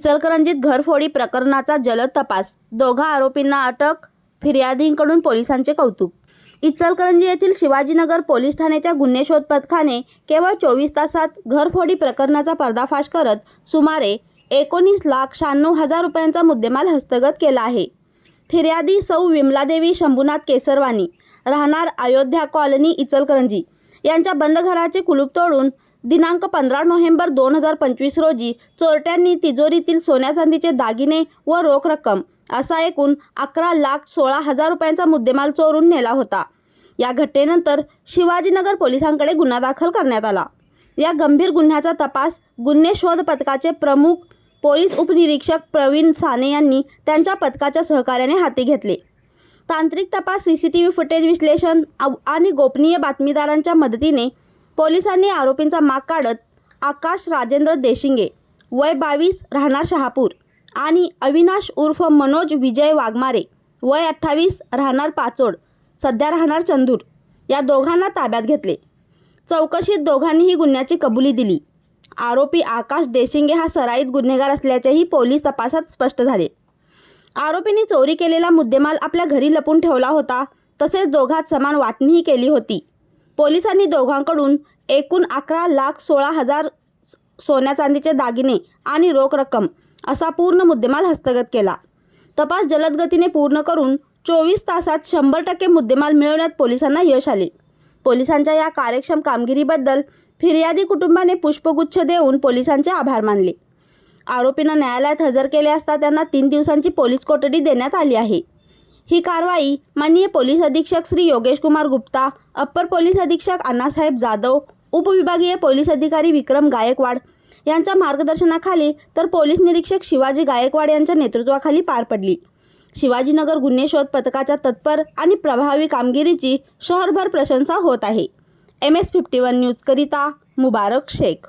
इचलकरंजीत घरफोडी प्रकरणाचा जलद तपास. दोघा आरोपींना अटक फिर्यादींकडून पोलिसांचे कौतुक. इचलकरंजी येथील शिवाजीनगर पोलीस ठाण्याच्या गुन्हे शोध पथकाने केवळ चोवीस तासात घरफोडी प्रकरणाचा पर्दाफाश करत सुमारे एकोणीस लाख शहाण्णव हजार रुपयांचा मुद्देमाल हस्तगत केला आहे. फिर्यादी सौ विमलादेवी शंभूनाथ केसरवानी राहणार अयोध्या कॉलनी इचलकरंजी. यांच्या बंद घराचे कुलूप तोडून दिनांक पंधरा नोव्हेंबर दोन हजार पंचवीस रोजी चोरट्यांनी तिजोरीतील सोन्या चांदीचे दागिने व रोख रक्कम असा एकूण अकरा लाख सोळा हजार रुपयांचा मुद्देमाल चोरून नेला होता. या घटनेनंतर शिवाजीनगर पोलिसांकडे गुन्हा दाखल करण्यात आला. या गंभीर गुन्ह्याचा तपास गुन्हे शोध पथकाचे प्रमुख पोलीस उपनिरीक्षक प्रवीण साने यांनी त्यांच्या पथकाच्या सहकार्याने हाती घेतले. तांत्रिक तपास C C T V footage विश्लेषण आणि गोपनीय बातमीदारांच्या मदतीने पोलिसांनी आरोपींचा माग काढत आकाश राजेंद्र देशिंगे वय बावीस राहणार शहापूर आणि अविनाश उर्फ मनोज विजय वाघमारे वय अठ्ठावीस राहणार पाचोड सध्या राहणार चंदूर या दोघांना ताब्यात घेतले. चौकशीत दोघांनीही गुन्ह्याची कबुली दिली. आरोपी आकाश देशिंगे हा सराईत गुन्हेगार असल्याचेही पोलीस तपासात स्पष्ट झाले. आरोपींनी चोरी केलेला मुद्देमाल आपल्या घरी लपून ठेवला होता तसेच दोघात समान वाटणीही केली होती. पोलिसांनी दोघांकडून एकूण अकरा लाख सोळा हजार सोन्या चांदीचे दागिने आणि रोख रक्कम असा पूर्ण मुद्देमाल हस्तगत केला. तपास जलद गतीने पूर्ण करून चोवीस तासात शंभर टक्के मुद्देमाल मिळवण्यात पोलिसांना यश आले. पोलिसांच्या या कार्यक्षम कामगिरीबद्दल फिर्यादी कुटुंबाने पुष्पगुच्छ देऊन पोलिसांचे आभार मानले. आरोपींना न्यायालयात हजर केले असता त्यांना तीन दिवसांची पोलीस कोठडी देण्यात आली आहे. ही कारवाई माननीय पोलीस अधीक्षक श्री योगेश कुमार गुप्ता अप्पर पोलीस अधीक्षक अण्णासाहेब जाधव उपविभागीय पोलीस अधिकारी विक्रम गायकवाड यांच्या मार्गदर्शनाखाली तर पोलीस निरीक्षक शिवाजी गायकवाड यांच्या नेतृत्वाखाली पार पडली. शिवाजीनगर गुन्हे शोध पथकाच्या तत्पर आणि प्रभावी कामगिरीची शहरभर प्रशंसा होत आहे. एम एस फिफ्टी वन न्यूजकरिता मुबारक शेख.